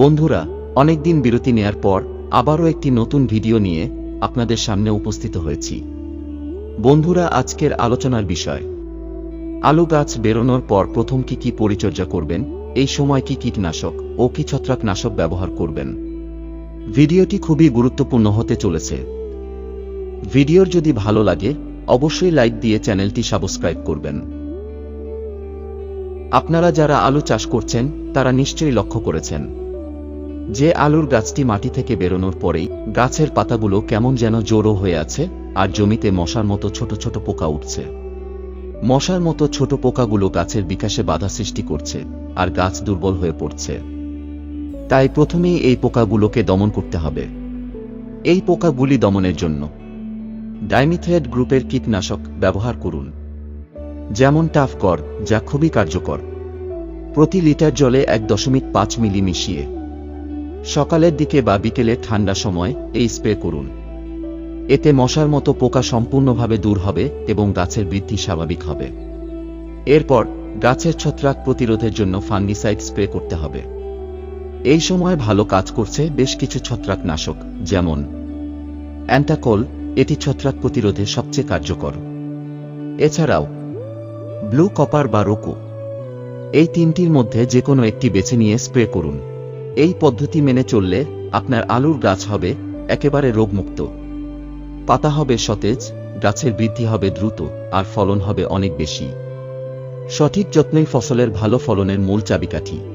বন্ধুরা, অনেকদিন বিরতি নেয়ার পর আবারও একটি নতুন ভিডিও নিয়ে আপনাদের সামনে উপস্থিত হয়েছি। বন্ধুরা, আজকের আলোচনার বিষয়। আলু গাছ বেরোনোর পর প্রথম কি কি পরিচর্যা করবেন, এই সময় কি কীটনাশক ও কি ছত্রাকনাশক ব্যবহার করবেন? ভিডিওটি খুবই গুরুত্বপূর্ণ হতে চলেছে। ভিডিওর যদি ভালো লাগে, অবশ্যই লাইক দিয়ে চ্যানেলটি সাবস্ক্রাইব করবেন। আপনারা যারা আলু চাষ করছেন, তারা নিশ্চয়ই লক্ষ্য করেছেন। যে আলুর গাছটি মাটি থেকে বেরোনোর পরেই গাছের পাতাগুলো কেমন যেন জোরো হয়ে আছে আর জমিতে মশার মতো ছোট ছোট পোকা উঠছে। মশার মতো ছোট পোকাগুলো গাছের বিকাশে বাধা সৃষ্টি করছে আর গাছ দুর্বল হয়ে পড়ছে। তাই প্রথমেই এই পোকাগুলোকে দমন করতে হবে। এই পোকাগুলি দমনের জন্য ডাইমিথয়েড গ্রুপের কীটনাশক ব্যবহার করুন। যেমন টাফকর যা খুবই কার্যকর। প্রতি লিটার জলে এক দশমিক পাঁচ মিলি মিশিয়ে সকালের দিকে বা বিকেলে ঠান্ডা সময় এই স্প্রে করুন। এতে মশার মতো পোকা সম্পূর্ণভাবে দূর হবে এবং গাছের বৃদ্ধি স্বাভাবিক হবে। এরপর গাছের ছত্রাক প্রতিরোধের জন্য ফাঙ্গিসাইড স্প্রে করতে হবে। এই সময় ভালো কাজ করছে বেশ কিছু ছত্রাকনাশক, যেমন অ্যান্টাকল, এটি ছত্রাক প্রতিরোধে সবচেয়ে কার্যকর। এছাড়াও ব্লু কপার বা রোকো, এই তিনটির মধ্যে যে কোনো একটি বেছে নিয়ে স্প্রে করুন। এই পদ্ধতি মেনে চললে আপনার আলুর গাছ হবে একেবারে রোগমুক্ত। পাতা হবে সতেজ, গাছের বৃদ্ধি হবে দ্রুত, আর ফলন হবে অনেক বেশি। সঠিক যত্নই ফসলের ভালো ফলনের মূল চাবিকাঠি।